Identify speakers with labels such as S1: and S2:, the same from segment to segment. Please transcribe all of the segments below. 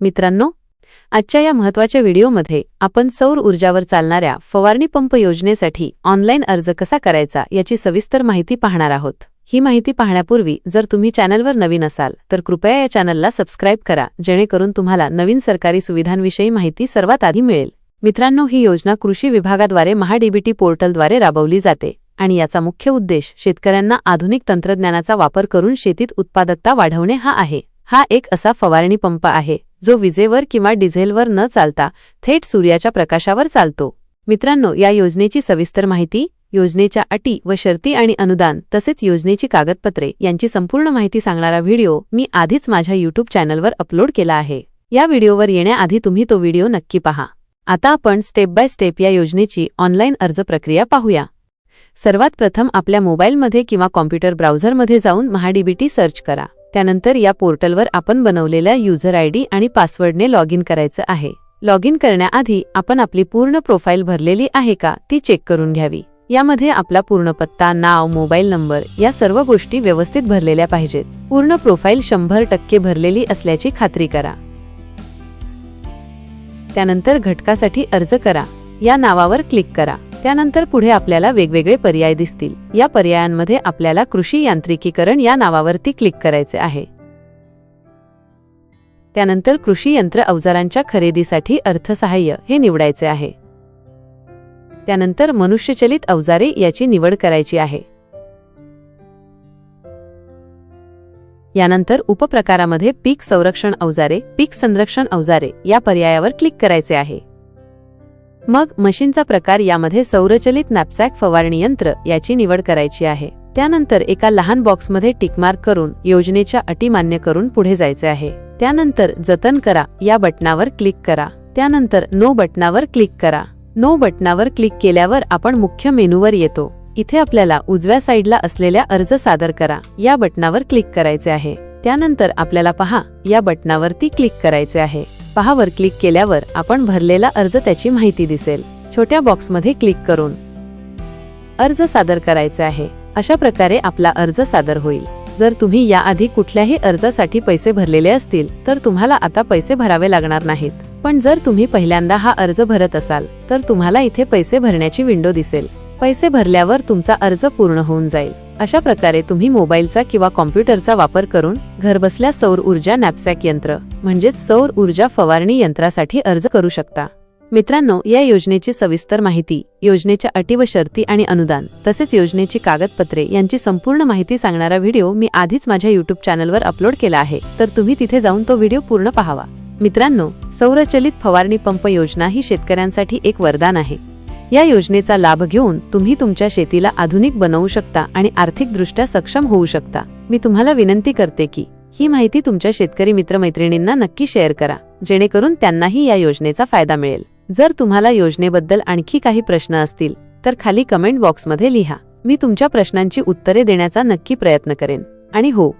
S1: मित्रांनो आजच्या या महत्त्वाच्या व्हिडिओमध्ये आपण सौर ऊर्जावर चालणाऱ्या फवारणी पंप योजनेसाठी ऑनलाईन अर्ज कसा करायचा याची सविस्तर माहिती पाहणार आहोत. ही माहिती पाहण्यापूर्वी जर तुम्ही चॅनलवर नवीन असाल तर कृपया या चॅनलला सबस्क्राईब करा जेणेकरून तुम्हाला नवीन सरकारी सुविधांविषयी माहिती सर्वात आधी मिळेल. मित्रांनो ही योजना कृषी विभागाद्वारे महाडीबीटी पोर्टलद्वारे राबवली जाते आणि याचा मुख्य उद्देश शेतकऱ्यांना आधुनिक तंत्रज्ञानाचा वापर करून शेतीत उत्पादकता वाढवणे हा आहे. हा एक असा फवारणी पंप आहे जो विजेवर किंवा डिझेलवर न चालता थेट सूर्याच्या प्रकाशावर चालतो. मित्रांनो या योजनेची सविस्तर माहिती योजनेच्या अटी व शर्ती आणि अनुदान तसेच योजनेची कागदपत्रे यांची संपूर्ण माहिती सांगणारा व्हिडिओ मी आधीच माझ्या यूट्यूब चॅनलवर अपलोड केला आहे. या व्हिडिओवर येण्याआधी तुम्ही तो व्हिडिओ नक्की पहा. आता आपण स्टेप बाय स्टेप या योजनेची ऑनलाईन अर्ज प्रक्रिया पाहूया. सर्वात प्रथम आपल्या मोबाईलमध्ये किंवा कॉम्प्युटर ब्राउझरमध्ये जाऊन महाडीबीटी सर्च करा. त्यानंतर या पोर्टलवर आपण बनवलेल्या युजर आय डी आणि पासवर्डने लॉग इन करायचं आहे. लॉग इन करण्याआधी आपण आपली पूर्ण प्रोफाईल भरलेली आहे का ती चेक करून घ्यावी. यामध्ये आपला पूर्ण पत्ता नाव मोबाईल नंबर या सर्व गोष्टी व्यवस्थित भरलेल्या पाहिजेत. पूर्ण प्रोफाईल शंभर टक्के भरलेली असल्याची खात्री करा. त्यानंतर घटकासाठी अर्ज करा. या नावावर क्लिक करा. त्यानंतर पुढे आपल्याला वेगवेगळे पर्याय दिसतील. या पर्यायांमध्ये आपल्याला कृषी यांत्रिकीकरण या नावावरती क्लिक करायचे आहे. त्यानंतर कृषी यंत्र अवजारांच्या खरेदीसाठी अर्थसहाय्य हे निवडायचे आहे. त्यानंतर मनुष्यचलित अवजारे याची निवड करायची आहे. यानंतर उपप्रकारामध्ये पीक संरक्षण अवजारे पीक संरक्षण अवजारे या पर्यायावर क्लिक करायचे आहे. मग मशीनचा प्रकार यामध्ये सौरचलित नॅपसॅक फवारणी यंत्र याची निवड करायची आहे. त्यानंतर एका लहान बॉक्समध्ये टिकमार्क करून योजनेच्या अटी मान्य करून पुढे जायचे आहे. त्यानंतर जतन करा या बटनावर क्लिक करा. त्यानंतर नो बटनावर क्लिक करा. नो बटनावर क्लिक केल्यावर आपण मुख्य मेनूवर येतो. इथे आपल्याला उजव्या साईडला असलेल्या अर्ज सादर करा. या बटनावर क्लिक करायचे आहे. त्यानंतर आपल्याला पहा या बटनावरती क्लिक करायचे आहे. पहावर क्लिक केल्यावर आपण भरलेला अर्ज त्याची माहिती दिसेल. छोट्या बॉक्समध्ये क्लिक करून अर्ज सादर करायचा आहे. अशा प्रकारे आपला अर्ज सादर होईल. जर तुम्ही याआधी कुठल्याही अर्जासाठी पैसे भरलेले असतील तर तुम्हाला आता पैसे भरावे लागणार नाहीत. पण जर तुम्ही पहिल्यांदा हा अर्ज भरत असाल तर तुम्हाला इथे पैसे भरण्याची विंडो दिसेल. पैसे भरल्यावर तुमचा अर्ज पूर्ण होऊन जाईल. अशा प्रकारे तुम्ही मोबाईलचा किंवा कॉम्प्युटरचा वापर करून घरबसल्या सौर ऊर्जा नॅपसॅक यंत्र म्हणजेच सौर ऊर्जा फवारणी यंत्रासाठी अर्ज करू शकता. मित्रांनो या योजनेची सविस्तर माहिती योजनेच्या अटी व शर्ती आणि अनुदान तसेच योजनेची कागदपत्रे यांची संपूर्ण माहिती सांगणारा व्हिडिओ मी आधीच माझ्या युट्यूब चॅनलवर अपलोड केला आहे तर तुम्ही तिथे जाऊन तो व्हिडिओ पूर्ण पाहावा. मित्रांनो सौरचलित फवारणी पंप योजना ही शेतकऱ्यांसाठी एक वरदान आहे. या योजनेचा लाभ घेऊन तुम्ही तुमच्या शेतीला आधुनिक बनवू शकता आणि आर्थिकदृष्ट्या सक्षम होऊ शकता. मी तुम्हाला विनंती करते की ही माहिती तुमच्या शेतकरी मित्रमैत्रिणींना नक्की शेअर करा जेणेकरून त्यांनाही या योजनेचा फायदा मिळेल. जर तुम्हाला योजनेबद्दल आणखी काही प्रश्न असतील तर खाली कमेंट बॉक्समध्ये लिहा. मी तुमच्या प्रश्नांची उत्तरे देण्याचा नक्की प्रयत्न करेन. आणि हो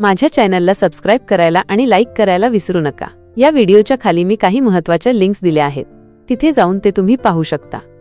S1: माझ्या चॅनलला सबस्क्राईब करायला आणि लाईक करायला विसरू नका. या व्हिडिओच्या खाली मी काही महत्त्वाच्या लिंक्स दिल्या आहेत. तिथे जाऊन ते तुम्ही पाहू शकता.